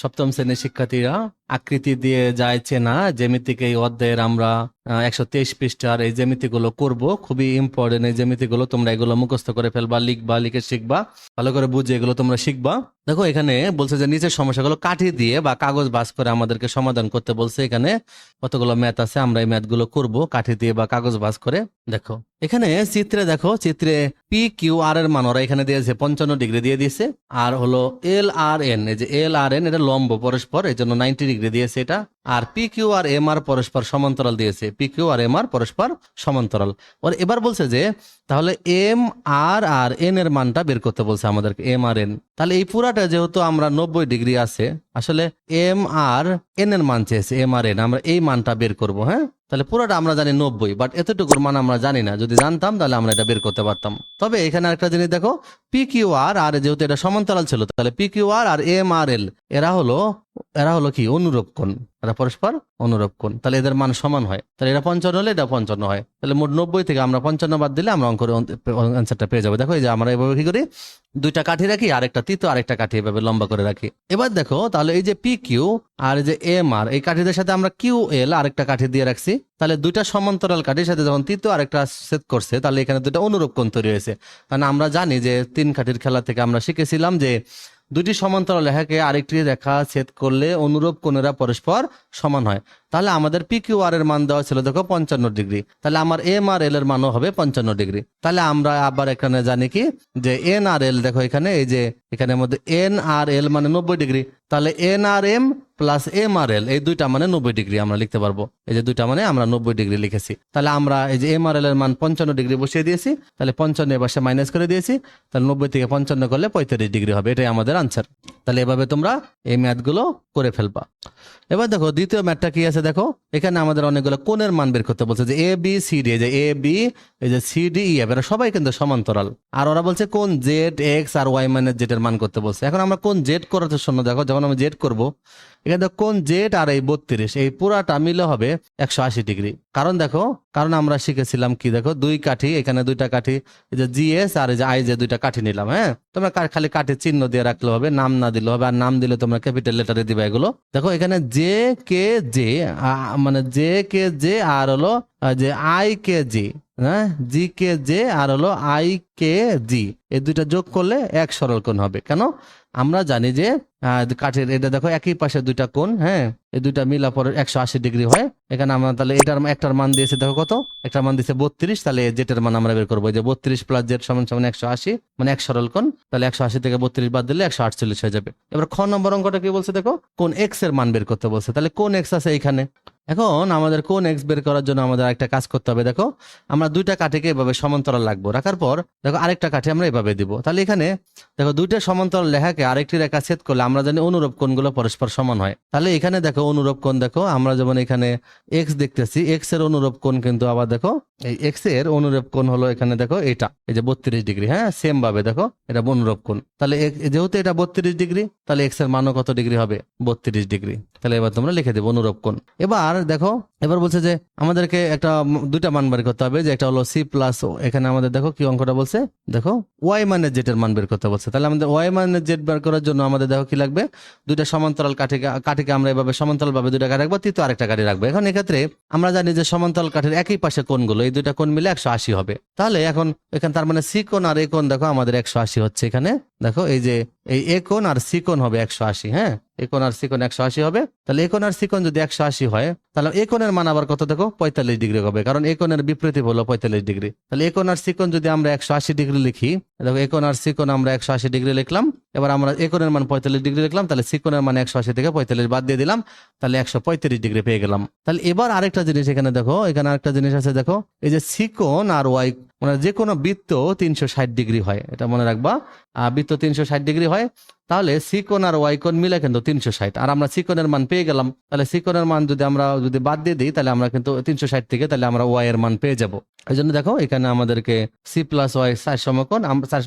সপ্তম শ্রেণির শিক্ষার্থীরা আকৃতি দিয়ে যায় চেনা জ্যামিতিক এই অধ্যায়ের আমরা একশো তেইশ পৃষ্ঠার এই জ্যামিতিগুলো করব। খুবই ইম্পর্টেন্ট এই জ্যামিতিগুলো তোমরা এগুলো মুখস্থ করে ফেলবা, লিখবা, লিখে শিখবা, ভালো করে বুঝে এগুলো তোমরা শিখবা। দেখো, এখানে বলছে যে নিচের সমস্যাগুলো কাঠি দিয়ে বা কাগজ বাস করে আমাদেরকে সমাধান করতে বলছে। এখানে কতগুলো ম্যাথ আছে, আমরা এই ম্যাথগুলো করব কাঠি দিয়ে বা কাগজ বাস করে। দেখো, এখানে চিত্রে দেখো, চিত্রে পি কিউ আর এর মান ওরা এখানে দিয়েছে, পঞ্চান্ন ডিগ্রি দিয়ে দিয়েছে। আর হলো এল আর এন এই যে এল আর এন এটা লম্ব পরস্পর এই জন্য নাইনটি ডিগ্রি দিয়েছে এটা। আর পি কিউ আর এম আর পরস্পর সমান্তরাল দিয়েছে। পি কিউ আর এম আর পরস্পর সমান্তরাল। ওর এবার বলছে যে, তাহলে এম আর আর এন এর মানটা বের করতে বলছে আমাদেরকে এম আর এন তাহলে এই পুরাটা যেহেতু আমরা নব্বই ডিগ্রি আছে, আসলে এম আর এন এর মান চেয়েছে এম আর এন আমরা এই মানটা বের করব হ্যাঁ? তাহলে পুরোটা আমরা জানি নব্বই বাট এতটুকুর মান আমরা জানি না। যদি জানতাম, তাহলে আমরা এটা বের করতে পারতাম। তবে এখানে একটা জিনিস দেখো পি কিউ আর আর যেহেতু এটা সমান্তরাল ছিল, তাহলে পি কিউ আর আর এম আর এল এরা হলো এরা হলো কি? অনুরূপ কোণ। এরা পরস্পর অনুরূপ কোণ। তাহলে এদের মান সমান হয়। তাহলে এরা পঞ্চান্ন হলে এটা পঞ্চান্ন হয়। তাহলে মোট নব্বই থেকে আমরা পঞ্চান্ন বাদ দিলে আমরা অঙ্কের অ্যান্সারটা পেয়ে যাব। দেখো এই যে আমরা এভাবে কি করি? দুইটা কাঠি রাখি, আরেকটা তিতো, আরেকটা কাঠি এভাবে লম্বা করে রাখি। এবার দেখো, তাহলে এই যে পি কিউ আর যে এম আর, এই কাঠিদের সাথে আমরা কিউ এল আরেকটা কাঠি দিয়ে রাখছি। তাহলে দুইটা সমান্তরাল কাঠির সাথে যখন তৃতীয় আরেকটা সেট করছে, তাহলে এখানে দুটো অনুরূপ কোণ তৈরি হয়েছে। কারণ আমরা জানি যে তিন কাঠির খেলা থেকে আমরা শিখেছিলাম যে দুটি সমান্তরাল রেখাকে আরেকটি রেখা ছেদ করলে অনুরূপ কোণেরা পরস্পর সমান হয়। তাহলে আমাদের পি কিউ আর এর মান দেওয়া ছিল দেখো পঞ্চান্ন ডিগ্রি। তাহলে আমার এম আর এল এর মানও হবে পঞ্চান্ন ডিগ্রি। তাহলে আমরা আবার এখানে জানি কি? যে এন আর এল দেখো এখানে, এই যে এখানের মধ্যে এন আর এল মানে নব্বই ডিগ্রি। তাহলে N R M plus M R L এই দুইটা মানে নব্বই ডিগ্রি আমরা লিখতে পারব। এই যে দুইটা মানে আমরা নব্বই ডিগ্রি লিখেছি। তাহলে আমরা এই যে এম আর এল এর মান পঞ্চান্ন ডিগ্রি বসিয়ে দিয়েছি, তাহলে পঞ্চান্ন এবার মাইনাস করে দিয়েছি, তাহলে নব্বই থেকে পঞ্চান্ন করলে পঁয়ত্রিশ ডিগ্রি হবে। এটাই আমাদের আনসার তাহলে এভাবে তোমরা এই ম্যাথগুলো করে ফেলবা। এবার দেখো, দ্বিতীয় ম্যাটটা কি আছে দেখো? এখানে আমাদের অনেকগুলো কোণের মান বের করতে বলছে যে এ বি সি ডি এই যে এ বি এই যে সি ডি ই এরা সবাই কিন্তু সমান্তরাল। আর ওরা বলছে কোন জেড এক্স আর ওয়াই মাইনাস জেড এর মান করতে বলছে। এখন আমরা কোন জেড করার জন্য দেখো, যখন আমি জেড করব এখানে কোন জেড আর এই বত্রিশ, এই পুরাটা মিলে হবে একশো আশি ডিগ্রি। কারণ দেখো, কারণ আমরা শিখেছিলাম কি দেখো, দুই কাঠি, এখানে দুইটা কাঠি, এই যে জিএস আর এই যে আই যে দুইটা কাঠি নিলাম হ্যাঁ? তোমরা খালি কাঠি চিহ্ন দিয়ে রাখলে হবে, নাম না দিলে হবে, আর নাম দিলে তোমরা ক্যাপিটাল লেটারে দিবে এগুলো। দেখো, এখানে জে কে জে মানে জে কে জে আর হলো যে আই কে জি। হ্যাঁ? জি কে জে আর হলো আই কে জি। এই দুইটা যোগ করলে এক সরল কোণ হবে। কেন? আমরা জানি যে কাঠের এটা দেখো একই পাশে দুইটা কোণ হ্যাঁ? এই দুইটা মিলা পরে একশো আশি ডিগ্রি হয়। এখানে আমরা তাহলে এটার একটার মান দিয়েছে, দেখো কত? একটার মান দিয়েছে বত্রিশ, তাহলে জেটের মান আমরা বের করব। যে বত্রিশ প্লাস জেট সমান সমান একশো আশি মানে এক সরল কোণ, তাহলে একশো আশি থেকে বত্রিশ বাদ দিলে একশো আটচল্লিশ হয়ে যাবে। এবার খ নম্বর অঙ্কটা কি বলছে দেখো? কোন এক্সের মান বের করতে বলছে। তাহলে কোন এক্স আছে এখানে এখন আমাদের কোন এক্স বের করার জন্য আমাদের একটা কাজ করতে হবে, দেখো, আমরা দুইটা কাঠিকে এভাবে সমান্তরাল লাগবো রাখার পর, দেখো, আরেকটা কাঠি আমরা এভাবে দিব। তাহলে এখানে, দেখো, দুইটা সমান্তরাল লেখাকে আরেকটি রেখা ছেদ করলে আমরা জানি অনুরূপ কোণগুলো পরস্পর সমান হয়। তাহলে এখানে, দেখো, অনুরূপ কোণ, দেখো, আমরা যেমন এখানে এক্স দেখতেছি এক্সের অনুরূপ কোণ কিন্তু আবার, দেখো, এই এক্সের অনুরূপ কোণ হলো এখানে, দেখো, এটা, এই যে বত্রিশ ডিগ্রি হ্যাঁ সেম ভাবে দেখো, এটা অনুরূপ কোণ। তাহলে যেহেতু এটা বত্রিশ ডিগ্রি, তাহলে এক্সের মানও কত ডিগ্রি হবে? বত্রিশ ডিগ্রি। তাহলে এবার তোমরা লিখে দেবো অনুরূপ কোণ। এবার দেখো এবার বলছে যে আমাদেরকে একটা দুইটা মান বের করতে হবে, যে একটা হলো সি প্লাস ও এখানে আমাদের দেখো কি অঙ্কটা বলছে? দেখো ওয়াই মানের জেটের মান বের করতে বলছে। তাহলে আমাদের ওয়াই মানের জেট বের করার জন্য আমাদের দেখো কি লাগবে? দুইটা সমান্তরাল কাঠিকে কাঠিকে আমরা এভাবে সমান্তরাল ভাবে দুইটা কাঠি রাখব, তৃতীয় আরেকটা কাঠি রাখব। এখন এক্ষেত্রে আমরা জানি যে সমান্তরাল কাঠের একই পাশে কোণগুলো, এই দুইটা কোণ মিলে একশো আশি হবে। তাহলে এখন, এখানে তার মানে সি কোণ আর এ কোণ দেখো আমাদের একশো আশি হচ্ছে এখানে। দেখো, এই যে, এই এ কোণ আর সি কোণ হবে একশো আশি হ্যাঁ? এ কোণ আর সি কোণ একশো আশি হবে। তাহলে এ কোণ আর সি কোণ যদি একশো আশি হয়, তাহলে এ কোণের মান আবার কত দেখো? পঁয়তাল্লিশ ডিগ্রি হবে, কারণ এ কোণের বিপরীত হলো পঁয়তাল্লিশ ডিগ্রি। তাহলে এ কোণ আর সি যদি আমরা একশো আশি ডিগ্রি লিখি, দেখো এ কোণ আর সি আমরা একশো আশি ডিগ্রি লিখলাম, এবার আমরা এ কোণের মান পঁয়তাল্লিশ ডিগ্রি লিখলাম, তাহলে সি কোণের মান একশো আশি থেকে পঁয়তাল্লিশ বাদ দিয়ে দিলাম, তাহলে একশো পঁয়ত্রিশ ডিগ্রি পেয়ে গেলাম। তাহলে এবার আরেকটা জিনিস এখানে দেখো, এখানে আরেকটা জিনিস আছে দেখো, এই যে সি কোণ আর ওয়াই মানে যে কোনো বৃত্ত তিনশো ষাট ডিগ্রি হয়, এটা মনে রাখবা বৃত্ত তিনশো ষাট ডিগ্রি হয় তাহলে সিকোন আর ওয়াই কোণ মিলে কিন্তু তিনশো ষাট। আর আমরা সিকোনের মান পেয়ে গেলাম, তাহলে সিকোনের মান যদি আমরা যদি বাদ দিয়ে দিই, তাহলে আমরা কিন্তু তিনশো ষাট থেকে তাহলে আমরা ওয়াই এর মান পেয়ে যাব। এই জন্য দেখো, এখানে আমাদেরকে সি প্লাস ওয়াই চার সমকোণ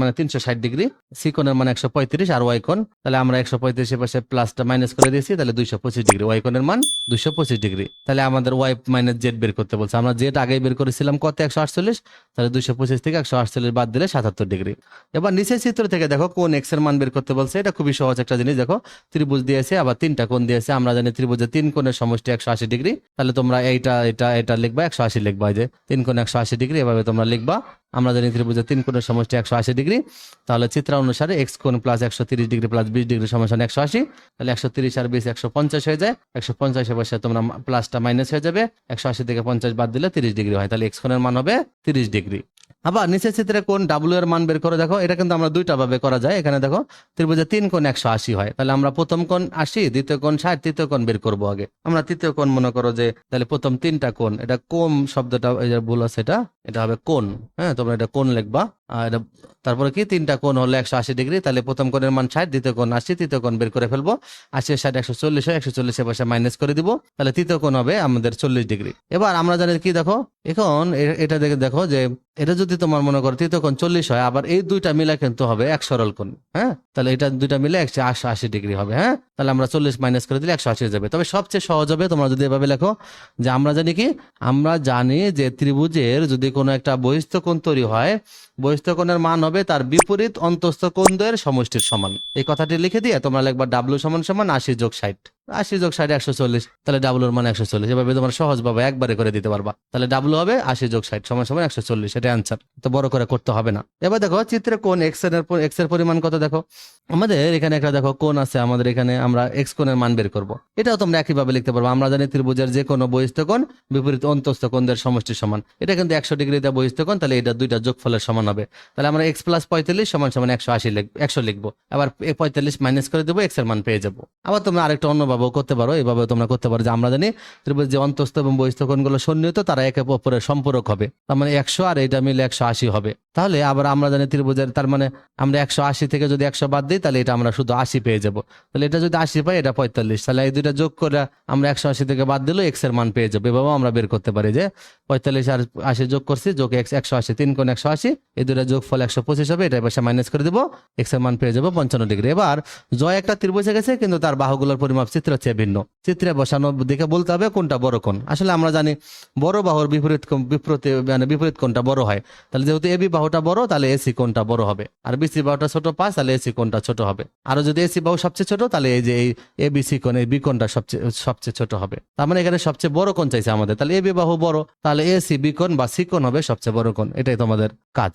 মানে তিনশো ষাট ডিগ্রি সিকোনের মান একশো পঁয়ত্রিশ আর ওয়াই কোণ, তাহলে আমরা একশো পঁয়ত্রিশ পাশে প্লাসটা মাইনাস করে দিয়েছি, তাহলে দুইশো পঁচিশ ডিগ্রি। ওয়াই কোণের মান দুইশো পঁচিশ ডিগ্রি। তাহলে আমাদের ওয়াই মাইনাস জেড বের করতে বলছে। আমরা জেড আগে বের করেছিলাম কত? একশো আটচল্লিশ। তাহলে দুইশো পঁচিশ থেকে একশো আটচল্লিশ বাদ দিলে সাতাত্তর ডিগ্রি। এবার নিচের চিত্র থেকে দেখো, কোন এক্সের মান বের করতে বলছে? এটা খুবই সহজ একটা জিনিস, দেখো। ত্রিভুজ দিয়েছে, আবার তিনটা কোণ দিয়েছে। আমরা জানি ত্রিভুজের তিন কোণের সমষ্টি একশো আশি ডিগ্রি। তাহলে তোমরা এইটা, এটা এটা লিখবা একশো আশি লিখবা যে। তিন কোণ একশো আশি ডিগ্রি, এভাবে তোমরা লিখবা। আমরা জানি ত্রিভুজের তিন কোণের সমষ্টি একশো আশি ডিগ্রি। তাহলে চিত্র অনুসারে এক্স কোণ প্লাস একশো তিরিশ ডিগ্রি প্লাস বিশ ডিগ্রি সমান একশো আশি। তাহলে একশো তিরিশ আর বিশ একশো পঞ্চাশ হয়ে যায়। একশো পঞ্চাশে বসে তোমরা প্লাসটা মাইনাস হয়ে যাবে। একশো আশি থেকে পঞ্চাশ বাদ দিলে তিরিশ ডিগ্রি হয়। তাহলে এক্স কোণের মান হবে তিরিশ ডিগ্রি। আবার নিচের চিত্রে কোন ডাব্লিউ এর মান বের করে, দেখো, এটা কিন্তু আমরা দুইটা ভাবে করা যায়। এখানে দেখো, ত্রিভুজে তিন কোণ একশো আশি হয়। তাহলে আমরা প্রথম কোণ আশি, দ্বিতীয় কোণ ষাট, তৃতীয় কোণ বের করব আগে। আমরা তৃতীয় কোন মনে করো যে, তাহলে প্রথম তিনটা কোন এটা কোন শব্দটা ভুল আছে এটা? এটা হবে কোণ হ্যাঁ তোমরা এটা কোণ লিখবা। এটা, তারপরে কি? তিনটা কোণ হলো একশো আশি ডিগ্রি, তাহলে প্রথম কোণের মান ষাট, দ্বিতীয় কোণ আশি, তৃতীয় কোণ বের করে ফেলব। আশি, ষাট, একশো চল্লিশ হয়, একশো চল্লিশে বসে মাইনাস করে দিব। তাহলে তৃতীয় কোণ হবে আমাদের চল্লিশ ডিগ্রি। এবার আমরা জানি কি দেখো? এখন এটা দেখে দেখো যে, এটা যদি তোমার মনে করো তৃতীয় কোণ চল্লিশ হয়, আবার এই দুইটা মিলে কিন্তু হবে এক সরল কোণ হ্যাঁ? তাহলে এটা দুইটা মিলে একশো আশি আশি ডিগ্রি হবে হ্যাঁ? তাহলে আমরা চল্লিশ মাইনাস করে দিলে একশো আশি যাবে। তবে সবচেয়ে সহজ হবে, তোমরা যদি এভাবে লেখো, যে আমরা জানি কি? আমরা জানি যে ত্রিভুজের যদি কোনো একটা বহিস্থ কোণ তৈরি হয় বহিস্থ কোণের মান হবে তার বিপরীত অন্তস্থ কোণদের সমষ্টির সমান। এই কথাটি লিখে দিয়ে তোমরা লিখবা ডাব্লু সমান সমান আশি যোগ ষাট। আশি যোগ ষাট একশো চল্লিশ, তাহলে ডাব্লুর মান একশো চল্লিশ। এভাবে তোমার সহজভাবে একবারে করে দিতে পারবা। তাহলে ডাব্লু হবে আশি যোগ ষাট সমান সমান একশো চল্লিশ, এটা অ্যান্সার তো বড় করে করতে হবে না। এবার দেখো চিত্রে কোন এক্সের এক্সের পরিমাণ কত দেখো? আমাদের এখানে একটা দেখো কোন আছে, আমাদের এখানে আমরা এক্স কোণের মান বের করব। এটাও তোমরা একইভাবে লিখতে পারব। আমরা জানি ত্রিভুজের যে কোনো বহিস্থ বিপরীত অন্তস্থ কোণদের সমষ্টির সমান। এটা কিন্তু একশো ডিগ্রিতে বহিস্থ তাহলে এটা দুইটা যোগফলের সমান হবে তাহলে আমরা এক্স প্লাস পঁয়তাল্লিশ সমান সমান একশো আশি লিখব, একশো লিখব। আবার পঁয়তাল্লিশ মাইনাস করে দেবো এক্সের মান পেয়ে যাব। আবার তোমরা আরেকটা অন্যভাবেও করতে পারো এভাবে তোমরা করতে পারো। যে আমরা জানি যে অন্তস্থ এবং বহিস্থ কোণগুলো সন্নিহিত, তারা একে অপরের সম্পূরক হবে। তার মানে একশো আর এটা মিলে একশো আশি হবে। তাহলে আবার আমরা জানি ত্রিভুজের, তার মানে আমরা একশো আশি থেকে যদি একশো বাদ দিই, তাহলে এটা আমরা শুধু আশি পেয়ে যাব। তাহলে এটা যদি আশি পাই, এটা পঁয়তাল্লিশ। তাহলে এই দুইটা যোগ করে আমরা একশো আশি থেকে বাদ দিলেও এক্সের মান পেয়ে যাব। এভাবেও আমরা বের করতে পারি যে পঁয়তাল্লিশ আর আশি যোগ করছি, যোগ এক্স একশো আশি, তিন কোণ একশো আশি এই দুটা যোগ ফল একশো পঁচিশ হবে এটা পাশে মাইনাস করে দেবো এক্সের মান পেয়ে যাব পঞ্চান্ন ডিগ্রি। এবার জয় একটা ত্রিভুজে গেছে, কিন্তু তার বাহুগুলোর পরিমাপ চিত্র চেয়ে ভিন্ন। চিত্রে বসানো, দেখে বলতে হবে কোনটা বড় কোন। আসলে আমরা জানি বড় বাহুর বিপরীত বিপরীত মানে বিপরীত কোনটা বড় হয়। তাহলে যেহেতু এবি বাহুটা বড়, তাহলে এসি কোনটা বড় হবে। আর বিসি বাহুটা ছোট পাঁচ, তাহলে এসি কোনটা ছোট হবে। আর যদি এসি বাহু সবচেয়ে ছোট, তাহলে এই যে এই এবিসি কোন, এই বি কোণটা সবচেয়ে সবচেয়ে ছোট হবে। তার মানে এখানে সবচেয়ে বড় কোন চাইছে আমাদের। তাহলে এবি বাহু বড়, তাহলে এসি বি কোণ বা সি কোণ হবে সবচেয়ে বড় কোন। এটাই তোমাদের কাজ।